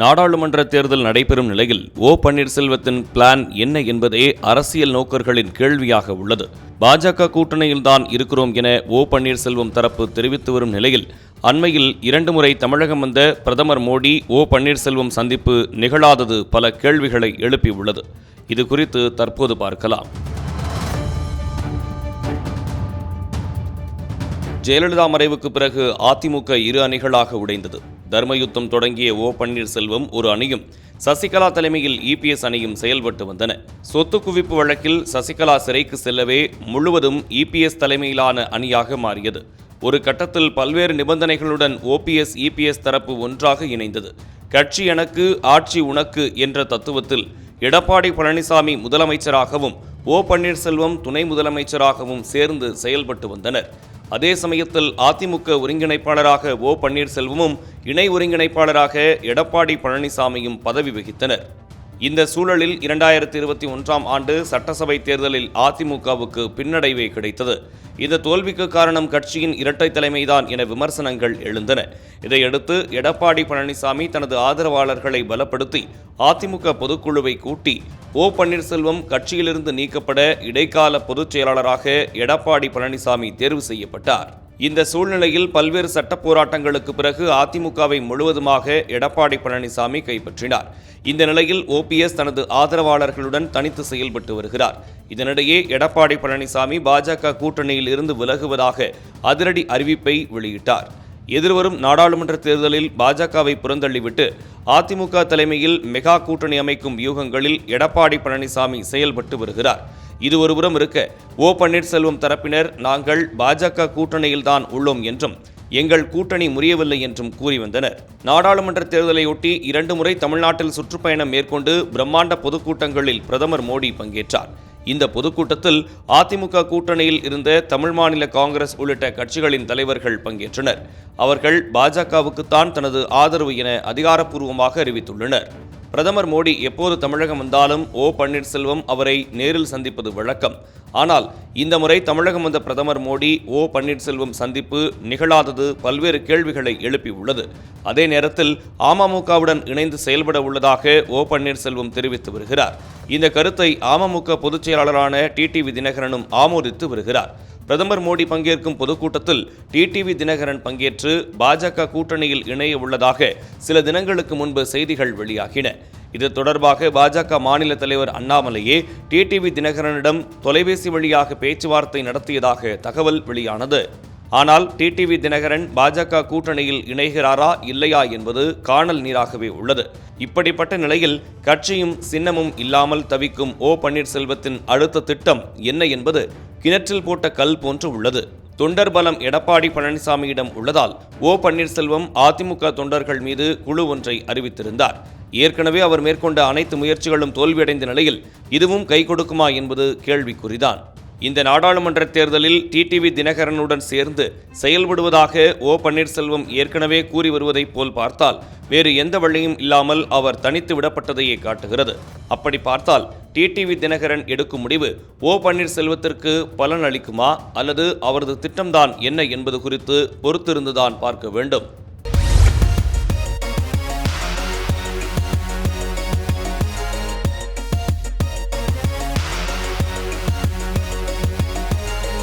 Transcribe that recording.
நாடாளுமன்ற தேர்தல் நடைபெறும் நிலையில் ஓ பன்னீர்செல்வத்தின் பிளான் என்ன என்பதே அரசியல் நோக்கர்களின் கேள்வியாக உள்ளது. பாஜக கூட்டணியில்தான் இருக்கிறோம் என ஓ பன்னீர்செல்வம் தரப்பு தெரிவித்து வரும் நிலையில் அண்மையில் இரண்டு முறை தமிழகம் வந்த பிரதமர் மோடி ஓ பன்னீர்செல்வம் சந்திப்பு நிகழாதது பல கேள்விகளை எழுப்பியுள்ளது. இது குறித்து தற்போது பார்க்கலாம். ஜெயலலிதா மறைவுக்கு பிறகு அதிமுக இரு அணிகளாக உடைந்தது. தர்மயுத்தம் தொடங்கிய ஓ பன்னீர்செல்வம் ஒரு அணியும் சசிகலா தலைமையில் இபிஎஸ் அணியும் செயல்பட்டு வந்தன. சொத்து குவிப்பு வழக்கில் சசிகலா சிறைக்கு செல்லவே முழுவதும் இபிஎஸ் தலைமையிலான அணியாக மாறியது. ஒரு கட்டத்தில் பல்வேறு நிபந்தனைகளுடன் ஓபிஎஸ் இபிஎஸ் தரப்பு ஒன்றாக இணைந்தது. கட்சி எனக்கு ஆட்சி உனக்கு என்ற தத்துவத்தில் எடப்பாடி பழனிசாமி முதலமைச்சராகவும் ஓ பன்னீர்செல்வம் துணை முதலமைச்சராகவும் சேர்ந்து செயல்பட்டு வந்தனர். அதே சமயத்தில் அதிமுக ஒருங்கிணைப்பாளராக ஓ பன்னீர்செல்வமும் இணை ஒருங்கிணைப்பாளராக எடப்பாடி பழனிசாமியும் பதவி வகித்தனர். இந்த சூழலில் இரண்டாயிரத்தி இருபத்தி ஒன்றாம் ஆண்டு சட்டசபை தேர்தலில் அதிமுகவுக்கு பின்னடைவே கிடைத்தது. இந்த தோல்விக்கு காரணம் கட்சியின் இரட்டை தலைமைதான் என விமர்சனங்கள் எழுந்தன. இதையடுத்து எடப்பாடி பழனிசாமி தனது ஆதரவாளர்களை பலப்படுத்தி அதிமுக பொதுக்குழுவை கூட்டி ஓ பன்னீர்செல்வம் கட்சியிலிருந்து நீக்கப்பட இடைக்கால பொதுச் செயலாளராக எடப்பாடி பழனிசாமி தேர்வு செய்யப்பட்டார். இந்த சூழ்நிலையில் பல்வேறு சட்ட போராட்டங்களுக்கு பிறகு அதிமுகவை முழுவதுமாக எடப்பாடி பழனிசாமி கைப்பற்றினார். இந்த நிலையில் ஓபிஎஸ் தனது ஆதரவாளர்களுடன் தனித்து செயல்பட்டு வருகிறார். இதனிடையே எடப்பாடி பழனிசாமி பாஜக கூட்டணியில் இருந்து விலகுவதாக அதிரடி அறிவிப்பை வெளியிட்டார். எதிர்வரும் நாடாளுமன்ற தேர்தலில் பாஜகவை புறந்தள்ளிவிட்டு அதிமுக தலைமையில் மெகா கூட்டணி அமைக்கும் வியூகங்களில் எடப்பாடி பழனிசாமி செயல்பட்டு வருகிறார். இது ஒருபுறம் இருக்க. ஓ பன்னீர்செல்வம் தரப்பினர் நாங்கள் பாஜக கூட்டணியில்தான் உள்ளோம் என்றும் எங்கள் கூட்டணி முறியவில்லை என்றும் கூறி வந்தனர். நாடாளுமன்ற தேர்தலையொட்டி இரண்டு முறை தமிழ்நாட்டில் சுற்றுப்பயணம் மேற்கொண்டு பிரம்மாண்ட பொதுக்கூட்டங்களில் பிரதமர் மோடி பங்கேற்றார். இந்த பொதுக்கூட்டத்தில் அதிமுக கூட்டணியில் இருந்த தமிழ் மாநில காங்கிரஸ் உள்ளிட்ட கட்சிகளின் தலைவர்கள் பங்கேற்றனர். அவர்கள் பாஜகவுக்குத்தான் தனது ஆதரவு என அதிகாரப்பூர்வமாக அறிவித்துள்ளனர். பிரதமர் மோடி எப்போது தமிழகம் வந்தாலும் ஓ பன்னீர்செல்வம் அவரை நேரில் சந்திப்பது வழக்கம். ஆனால் இந்த முறை தமிழகம் வந்த பிரதமர் மோடி ஓ பன்னீர்செல்வம் சந்திப்பு நிகழாதது பல்வேறு கேள்விகளை எழுப்பியுள்ளது அதே நேரத்தில் அமமுகவுடன் இணைந்து செயல்பட உள்ளதாக ஓ பன்னீர்செல்வம் தெரிவித்து வருகிறார். இந்த கருத்தை அமமுக பொதுச் செயலாளரான டிடிவி தினகரனும் ஆமோதித்து வருகிறார். பிரதமர் மோடி பங்கேற்கும் பொதுக்கூட்டத்தில் டிடிவி தினகரன் பங்கேற்று பாஜக கூட்டணியில் இணைய உள்ளதாக சில தினங்களுக்கு முன்பு செய்திகள் வெளியாகின. இது தொடர்பாக பாஜக மாநில தலைவர் அண்ணாமலையே டிடிவி தினகரனிடம் தொலைபேசி வழியாக பேச்சுவார்த்தை நடத்தியதாக தகவல் வெளியானது. ஆனால் டிடிவி தினகரன் பாஜக கூட்டணியில் இணைகிறாரா இல்லையா என்பது காணல் நீராகவே உள்ளது. இப்படிப்பட்ட நிலையில் கட்சியும் சின்னமும் இல்லாமல் தவிக்கும் ஓ பன்னீர்செல்வத்தின் அடுத்த திட்டம் என்ன என்பது கிணற்றில் போட்ட கல் போன்று உள்ளது. தொண்டர் பலம் எடப்பாடி பழனிசாமியிடம் உள்ளதால் ஓ பன்னீர்செல்வம் அதிமுக தொண்டர்கள் மீது குழு ஒன்றை அறிவித்திருந்தார். ஏற்கனவே அவர் மேற்கொண்ட அனைத்து முயற்சிகளும் தோல்வியடைந்த நிலையில் இதுவும் கை கொடுக்குமா என்பது கேள்விக்குறிதான். இந்த நாடாளுமன்ற தேர்தலில் டிடிவி தினகரனுடன் சேர்ந்து செயல்படுவதாக ஓ பன்னீர்செல்வம் ஏற்கனவே கூறி வருவதைப் போல் பார்த்தால் வேறு எந்த வழியும் இல்லாமல் அவர் தனித்து விடப்பட்டதையே காட்டுகிறது. அப்படி பார்த்தால் டிடிவி தினகரன் எடுக்கும் முடிவு ஓ பன்னீர்செல்வத்திற்கு பலன் அளிக்குமா அல்லது அவரது திட்டம்தான் என்ன என்பது குறித்து பொறுத்திருந்துதான் பார்க்க வேண்டும்.